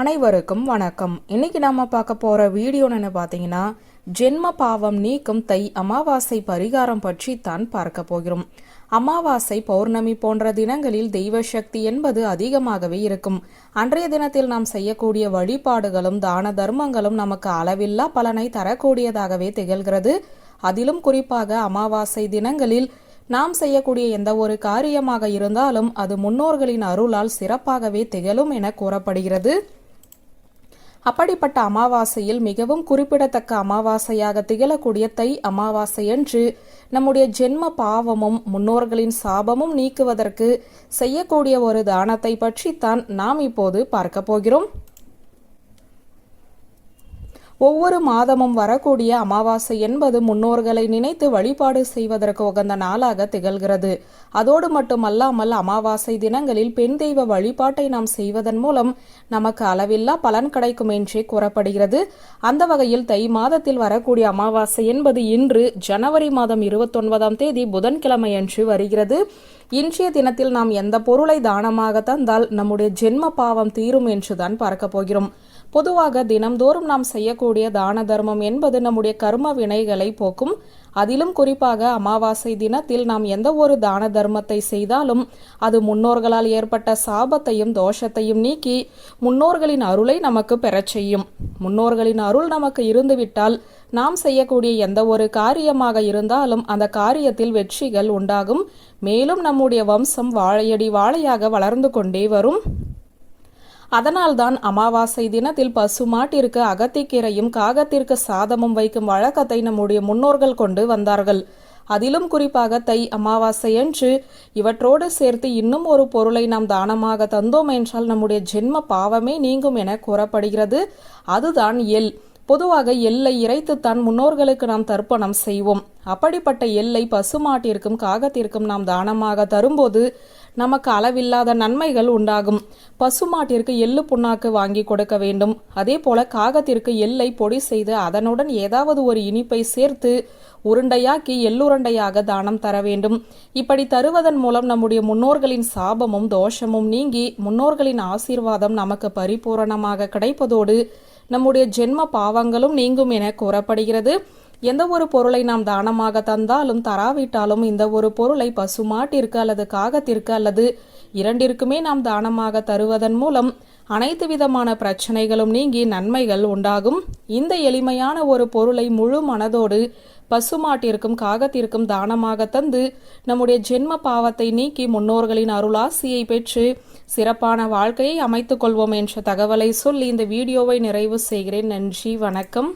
அனைவருக்கும் வணக்கம். இன்னைக்கு நாம பார்க்க போற வீடியோன்னு பார்த்தீங்கன்னா ஜென்ம பாவம் நீக்கும் தை அமாவாசை பரிகாரம் பற்றி தான் பார்க்க போகிறோம். அமாவாசை பௌர்ணமி போன்ற தினங்களில் தெய்வ சக்தி என்பது அதிகமாகவே இருக்கும். அன்றைய தினத்தில் நாம் செய்யக்கூடிய வழிபாடுகளும் தான தர்மங்களும் நமக்கு அளவில்லா பலனை தரக்கூடியதாகவே திகழ்கிறது. அதிலும் குறிப்பாக அமாவாசை தினங்களில் நாம் செய்யக்கூடிய எந்த ஒரு காரியமாக இருந்தாலும் அது முன்னோர்களின் அருளால் சிறப்பாகவே திகழும் என கூறப்படுகிறது. அப்படிப்பட்ட அமாவாசையில் மிகவும் குறிப்பிடத்தக்க அமாவாசையாக திகழக்கூடிய தை அமாவாசையன்று நம்முடைய ஜென்ம பாவமும் முன்னோர்களின் சாபமும் நீக்குவதற்கு செய்யக்கூடிய ஒரு தானத்தை பற்றித்தான் நாம் இப்போது பார்க்க போகிறோம். ஒவ்வொரு மாதமும் வரக்கூடிய அமாவாசை என்பது முன்னோர்களை நினைத்து வழிபாடு செய்வதற்கு உகந்த நாளாக திகழ்கிறது. அதோடு மட்டுமல்லாமல் அமாவாசை தினங்களில் பெண் தெய்வ வழிபாட்டை நாம் செய்வதன் மூலம் நமக்கு அளவில்லா பலன் கிடைக்கும் என்றே கூறப்படுகிறது. அந்த வகையில் தை மாதத்தில் வரக்கூடிய அமாவாசை என்பது இன்று ஜனவரி மாதம் இருபத்தொன்பதாம் தேதி புதன்கிழமை அன்று வருகிறது. இன்றைய தினத்தில் நாம் எந்த பொருளை தானமாக தந்தால் நம்முடைய ஜென்ம பாவம் தீரும் என்றுதான் பார்க்க போகிறோம். பொதுவாக தினம்தோறும் நாம் செய்யக்கூடிய தான தர்மம் என்பது நம்முடைய கர்ம வினைகளை போக்கும் அதிலும் குறிப்பாக அமாவாசை தினத்தில் நாம் எந்த ஒரு தான தர்மத்தை செய்தாலும் அது முன்னோர்களால் ஏற்பட்ட சாபத்தையும் தோஷத்தையும் நீக்கி முன்னோர்களின் அருளை நமக்கு பெறச் செய்யும். முன்னோர்களின் அருள் நமக்கு இருந்துவிட்டால் நாம் செய்யக்கூடிய எந்த ஒரு காரியமாக இருந்தாலும் அந்த காரியத்தில் வெற்றிகள் உண்டாகும். மேலும் நம்முடைய வம்சம் வாழையடி வாழையாக வளர்ந்து கொண்டே வரும். அதனால்தான் அமாவாசை தினத்தில் பசுமாட்டிற்கு அகத்திக்கீரையும் காகத்திற்கு சாதமும் வைக்கும் வழக்கத்தை நம்முடைய முன்னோர்கள் கொண்டு வந்தார்கள். அதிலும் குறிப்பாக தை அமாவாசை என்று இவற்றோடு சேர்த்து இன்னும் ஒரு பொருளை நாம் தானமாக தந்தோம் என்றால் நம்முடைய ஜென்ம பாவமே நீங்கும் என கூறப்படுகிறது. அதுதான் எல். பொதுவாக எல்லை இறைத்துத்தான் முன்னோர்களுக்கு நாம் தர்ப்பணம் செய்வோம். அப்படிப்பட்ட எல்லை பசுமாட்டிற்கும் காகத்திற்கும் நாம் தானமாக தரும்போது நமக்கு அளவில்லாத நன்மைகள் உண்டாகும். பசுமாட்டிற்கு எள்ளு புண்ணாக்கு வாங்கி கொடுக்க வேண்டும். அதே போல காகத்திற்கு எள்ளை பொடி செய்து அதனுடன் ஏதாவது ஒரு இனிப்பை சேர்த்து உருண்டையாக்கி எள்ளுருண்டையாக தானம் தர வேண்டும். இப்படி தருவதன் மூலம் நம்முடைய முன்னோர்களின் சாபமும் தோஷமும் நீங்கி முன்னோர்களின் ஆசீர்வாதம் நமக்கு பரிபூரணமாக கிடைப்பதோடு நம்முடைய ஜென்ம பாவங்களும் நீங்கும் என கூறப்படுகிறது. எந்த ஒரு பொருளை நாம் தானமாக தந்தாலும் தராவிட்டாலும் இந்த ஒரு பொருளை பசுமாட்டிற்கு அல்லது காகத்திற்கு அல்லது இரண்டிற்குமே நாம் தானமாக தருவதன் மூலம் அனைத்து விதமான பிரச்சனைகளும் நீங்கி நன்மைகள் உண்டாகும். இந்த எளிமையான ஒரு பொருளை முழு மனதோடு பசுமாட்டிற்கும் காகத்திற்கும் தானமாக தந்து நம்முடைய ஜென்ம பாவத்தை நீக்கி முன்னோர்களின் அருளாசியை பெற்று சிறப்பான வாழ்க்கையை அமைத்துக் கொள்வோம் என்ற தகவலை சொல்லி இந்த வீடியோவை நிறைவு செய்கிறேன். நன்றி வணக்கம்.